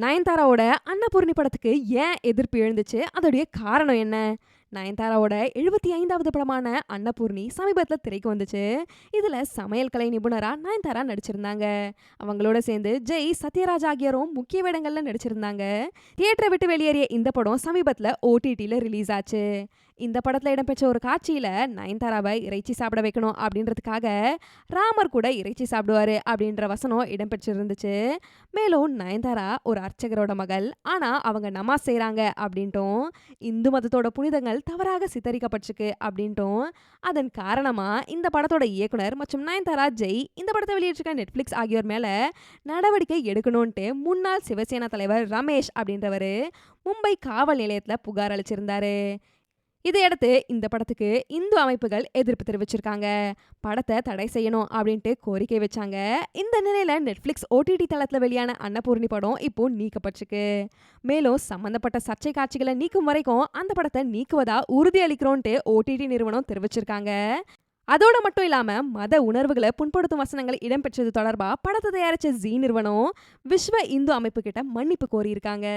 நயன்தாராவோட அன்னபூர்ணி படத்துக்கு ஏன் எதிர்ப்பு எழுந்துச்சு? அதோடைய காரணம் என்ன? நயன்தாராவோட எழுபத்தி ஐந்தாவது படமான அன்னபூர்ணி சமீபத்தில் திரைக்கு வந்துச்சு. இதில் சமையல் கலை நிபுணராக நயன்தாரா நடிச்சிருந்தாங்க. அவங்களோட சேர்ந்து ஜெய் சத்யராஜ் ஆகியோரும் முக்கிய வேடங்களில் நடிச்சிருந்தாங்க. தியேட்டரை விட்டு வெளியேறிய இந்த படம் சமீபத்தில் ஓடிடியில் ரிலீஸ் ஆச்சு. இந்த படத்தில் இடம்பெற்ற ஒரு காட்சியில் நயன்தாராவை இறைச்சி சாப்பிட வைக்கணும் அப்படின்றதுக்காக ராமர் கூட இறைச்சி சாப்பிடுவாரு அப்படின்ற வசனம் இடம்பெற்றிருந்துச்சு. மேலும் நயன்தாரா ஒரு அர்ச்சகரோட மகள். ஆனால் அவங்க நமாஸ் செய்கிறாங்க அப்படின்ட்டும் இந்து மதத்தோட புனிதங்கள் தவறாக சித்தரிக்கப்பட்டிருக்கு அப்படின்ட்டும் அதன் காரணமாக இந்த படத்தோட இயக்குனர் மற்றும் நயன்தாரா ஜெய் இந்த படத்தை வெளியிட்டிருக்க நெட்ஃப்ளிக்ஸ் ஆகியோர் மேலே நடவடிக்கை எடுக்கணும்ன்ட்டு முன்னாள் சிவசேனா தலைவர் ரமேஷ் அப்படின்றவர் மும்பை காவல் நிலையத்தில் புகார் அளிச்சிருந்தாரு. இதையடுத்து இந்த படத்துக்கு இந்து அமைப்புகள் எதிர்ப்பு தெரிவிச்சிருக்காங்க. படத்தை தடை செய்யணும் அப்படின்ட்டு கோரிக்கை வச்சாங்க. இந்த நிலையில நெட்ஃப்ளிக்ஸ் ஓடிடி தளத்தில் வெளியான அன்னபூர்ணி படம் இப்போ நீக்கப்பட்டிருக்கு. மேலும் சம்பந்தப்பட்ட சர்ச்சை காட்சிகளை நீக்கும் வரைக்கும் அந்த படத்தை நீக்குவதா உறுதியளிக்கிறோன்ட்டு ஓடிடி நிறுவனம் தெரிவிச்சிருக்காங்க. அதோட மட்டும் இல்லாம மத உணர்வுகளை புண்படுத்தும் வசனங்கள் இடம்பெற்றது தொடர்பா படத்தை தயாரித்த ஜி நிறுவனம் விஸ்வ இந்து அமைப்புக்கிட்ட மன்னிப்பு கோரியிருக்காங்க.